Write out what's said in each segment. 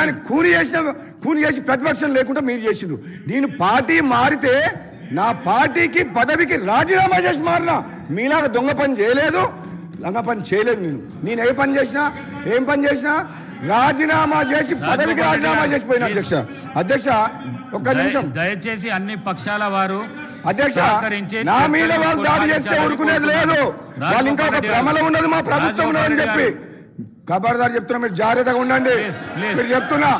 ఆయన కూని చేసిన కూని చేసి ప్రతిపక్షం లేకుండా మీరు చేసిండ్రు. నేను పార్టీ మారితే నా పార్టీకి పదవికి రాజీనామా చేసి మారినా మీలాగా దొంగ పని చేయలేదు లంగ పని చేయలేదు నేను. నేను ఏ పని చేసినా ఏం పని చేసినా రాజీనామా చేసి పదవికి రాజీనామా చేసిపోయిన అధ్యక్ష. అధ్యక్ష ఒక్క నిమిషం. దయ- దయచేసి అన్ని పక్షాల వారు అధ్యక్ష నా మీద వాళ్ళు దాడి చేస్తే ఊరుకునేది లేదు. వాళ్ళు ఇంకా ఒక భ్రమలో ఉన్నది మా ప్రభుత్వం ఉన్నదని చెప్పి. ఖబర్దార్ చెప్తున్నా మీరు జాగ్రత్తగా ఉండండి. మీరు చెప్తున్నా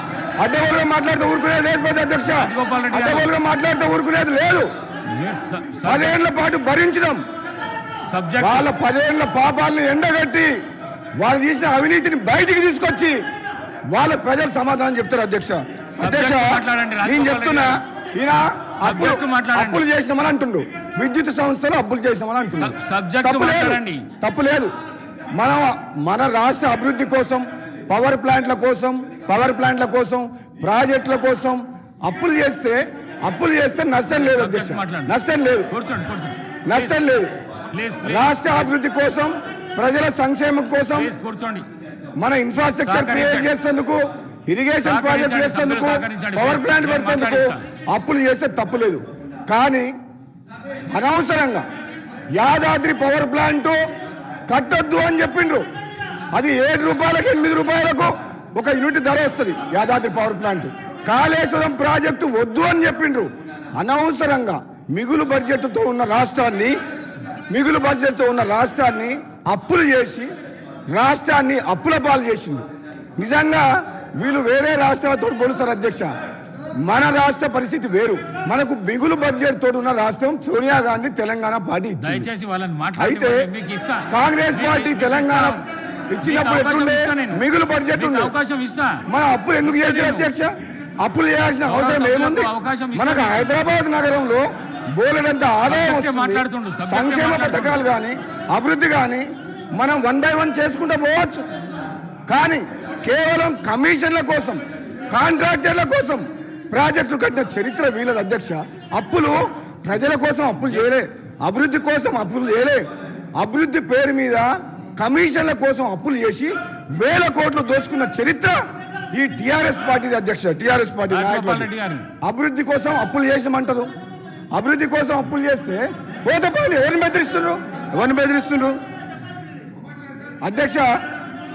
అడ్డగోలుగా మాట్లాడితే ఊరుకునేది లేదు పెద్ద అధ్యక్ష. అడ్డగోలుగా మాట్లాడితే ఊరుకునేది లేదు. పదేళ్ళ పాటు భరించడం. వాళ్ళ పదేళ్ళ పాపాలను ఎండగట్టి వాళ్ళు చేసిన అవినీతిని బయటికి తీసుకొచ్చి వాళ్ళ ప్రజలు సమాధానం చెప్తారు అధ్యక్ష. అధ్యక్ష నేను చెప్తున్నా ఈయన అప్పులు. అప్పులు చేసినామని అంటుండు. విద్యుత్ సంస్థలు అప్పులు చేసినామని అంటుండు. తప్పు లేదు. మన మన రాష్ట్ర అభివృద్ధి కోసం పవర్ ప్లాంట్ల కోసం పవర్ ప్లాంట్ల కోసం ప్రాజెక్టుల కోసం అప్పులు చేస్తే అప్పులు చేస్తే నష్టం లేదు అధ్యక్ష. నష్టం లేదు నష్టం లేదు రాష్ట్ర అభివృద్ధి కోసం ప్రజల సంక్షేమం కోసం మన ఇన్ఫ్రాస్ట్రక్చర్ క్రియేట్. చేసేందుకు ఇరిగేషన్ ప్రాజెక్ట్ చేసేందుకు. పవర్ ప్లాంట్ పెడుతుందుకు. అప్పులు చేస్తే తప్పులేదు కానీ అనవసరంగా యాదాద్రి పవర్ ప్లాంట్ కట్టొద్దు అని చెప్పిండ్రు. అది ఏడు రూపాయలకు ఎనిమిది రూపాయలకు ఒక యూనిట్ ధర వస్తుంది Yadadri power plant Kaleshwaram project వద్దు అని చెప్పిండ్రు. అనవసరంగా మిగులు బడ్జెట్తో ఉన్న రాష్ట్రాన్ని మిగులు బడ్జెట్తో ఉన్న రాష్ట్రాన్ని అప్పులు చేసి రాష్ట్రాన్ని అప్పుల పాలు చేసింది. నిజంగా వీళ్ళు వేరే రాష్ట్రాలతో పోలుస్తారు అధ్యక్ష. మన రాష్ట్ర పరిస్థితి వేరు మనకు మిగులు బడ్జెట్ తోటి ఉన్న రాష్ట్రం సోనియా గాంధీ తెలంగాణ పార్టీ అయితే కాంగ్రెస్ పార్టీ తెలంగాణ. ఇచ్చినప్పుడు ఎట్లుండే. మిగులు బడ్జెట్ ఉండే అవకాశం ఇస్తా మన అప్పులు ఎందుకు చేసిన. అధ్యక్ష అప్పులు చేయాల్సిన అవసరం ఏముంది. మనకు హైదరాబాద్ నగరంలో బోలెడంత ఆదాయం వస్తుంది సంక్షేమ. పథకాలు కానీ అభివృద్ధి కానీ మనం వన్ బై వన్ చేసుకుంటూ పోవచ్చు కానీ కేవలం కమిషన్ల కోసం కాంట్రాక్టర్ల కోసం ప్రాజెక్టులు కట్టిన చరిత్ర వీళ్ళది అధ్యక్ష. అప్పులు ప్రజల కోసం అప్పులు చేయలే. అభివృద్ధి కోసం అప్పులు చేయలే. అభివృద్ధి పేరు మీద కమిషన్ల కోసం అప్పులు చేసి వేల కోట్లు దోచుకున్న చరిత్ర ఈ టిఆర్ఎస్ పార్టీ అధ్యక్ష టిఆర్ఎస్ పార్టీ. అభివృద్ధి కోసం అప్పులు చేసామంటారు. అభివృద్ధి కోసం అప్పులు చేస్తే పోతే పోయి ఎవరిని బెదిరిస్తున్నారు ఎవరిని బెదిరిస్తున్నారు అధ్యక్ష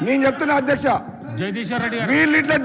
నేను చెప్తున్నా అధ్యక్ష. వీళ్ళు ఇట్లా